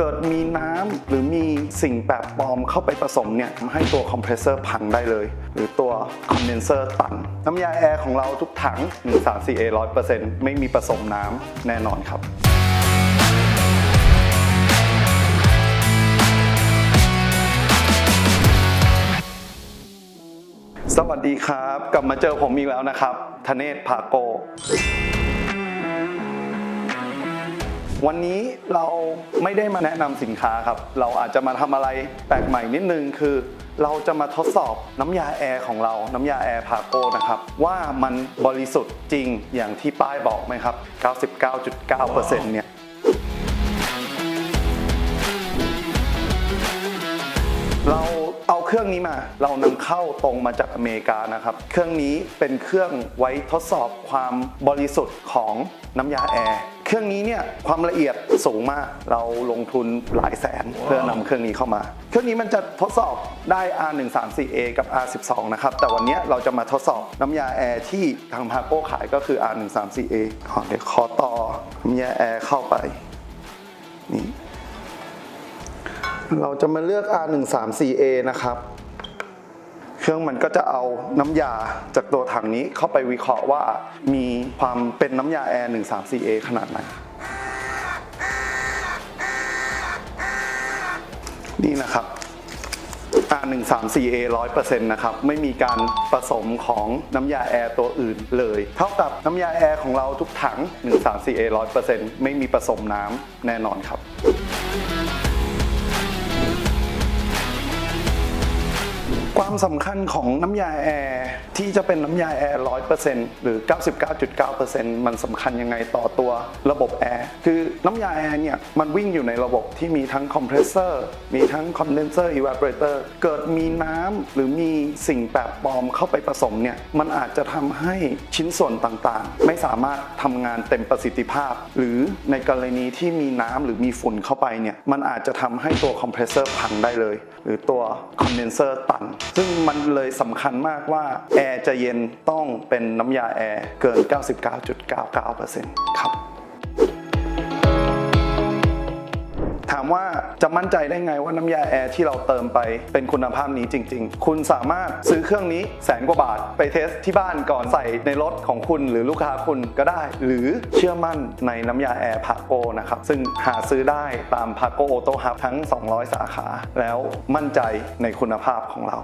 เกิดมีน้ำหรือมีสิ่งแปลกปลอมเข้าไปผสมเนี่ยทำให้ตัวคอมเพรสเซอร์พังได้เลย หรือตัวคอนเดนเซอร์ตัน น้ำยาแอร์ของเราทุกถัง 1 3 4 A 100%ไม่มีผสมน้ำแน่นอนครับสวัสดีครับ กลับมาเจอผมอีกแล้วนะครับธเนศภาโก วันนี้เราไม่ได้มาแนะนำสินค้าครับ เราอาจจะมาทำอะไรแปลกใหม่นิดนึงคือ เราจะมาทดสอบน้ำยาแอร์ของเรา น้ำยาแอร์พาโกนะครับ ว่ามันบริสุทธิ์จริงอย่างที่ป้ายบอกไหมครับ 99.9%เนี่ยเราเอาเครื่องนี้มา เรานำเข้าตรงมาจากอเมริกานะครับ เครื่องนี้เป็นเครื่องไว้ทดสอบความบริสุทธิ์ของน้ำยาแอร์ เครื่องนี้เนี่ยความละเอียดสูงมาก เราลงทุนหลายแสนเพื่อนำเครื่องนี้เข้ามา เครื่องนี้มันจะทดสอบได้ R134A กับ R12 นะครับ แต่วันนี้เราจะมาทดสอบน้ำยาแอร์ที่ทางพาโก้ขายก็คือ R134A ขอเดี๋ยวขอต่อน้ำยาแอร์เข้าไปนี่เราจะมาเลือก R134A นะครับ เครื่องมันก็จะเอาน้ำยาจากตัวถังนี้เข้าไปวิเคราะห์ว่ามีความเป็นน้ำยาแอร์ 134A ขนาดไหนนี่นะครับ R134A 100%นะครับ ไม่มีการผสมของน้ำยาแอร์ตัวอื่นเลย เท่ากับน้ำยาแอร์ของเราทุกถัง 134A 100%ไม่มีผสมน้ำแน่นอนครับ ความสำคัญของน้ำยาแอร์ที่จะเป็นน้ำยาแอร์100%หรือ 99.9%มันสำคัญยังไงต่อตัวระบบแอร์คือน้ำยาแอร์เนี่ยมันวิ่งอยู่ในระบบที่มีทั้งคอมเพรสเซอร์มีทั้งคอนเดนเซอร์อีวา p เ r เตอร์เกิดมีน้ำหรือมีสิ่งแปลกปลอมเข้าไปผสมเนี่ยมันอาจจะทำให้ชิ้นส่วนต่างๆ ไม่สามารถทำงานเต็มประสิทธิภาพ หรือในกรณีที่มีน้ำหรือมีฝุ่นเข้าไปเนี่ยมันอาจจะทำให้ตัวคอมเพรสเซอร์พังได้เลย หรือตัวคอนเดนเซอร์ตันซึ่งมันเลยสำคัญมากว่า แอร์จะเย็นต้องเป็นน้ำยาแอร์เกิน 99.99%ครับ ว่าจะมั่นใจได้ไงว่าน้ำยาแอร์ที่เราเติมไปเป็นคุณภาพนี้จริง ๆ คุณสามารถซื้อเครื่องนี้แสนกว่าบาทไปเทสที่บ้านก่อนใส่ในรถของคุณหรือลูกค้าคุณก็ได้ หรือเชื่อมั่นในน้ำยาแอร์พาโกนะครับ ซึ่งหาซื้อได้ตามพาโกโอโต้ฮับทั้ง 200 สาขา แล้วมั่นใจในคุณภาพของเรา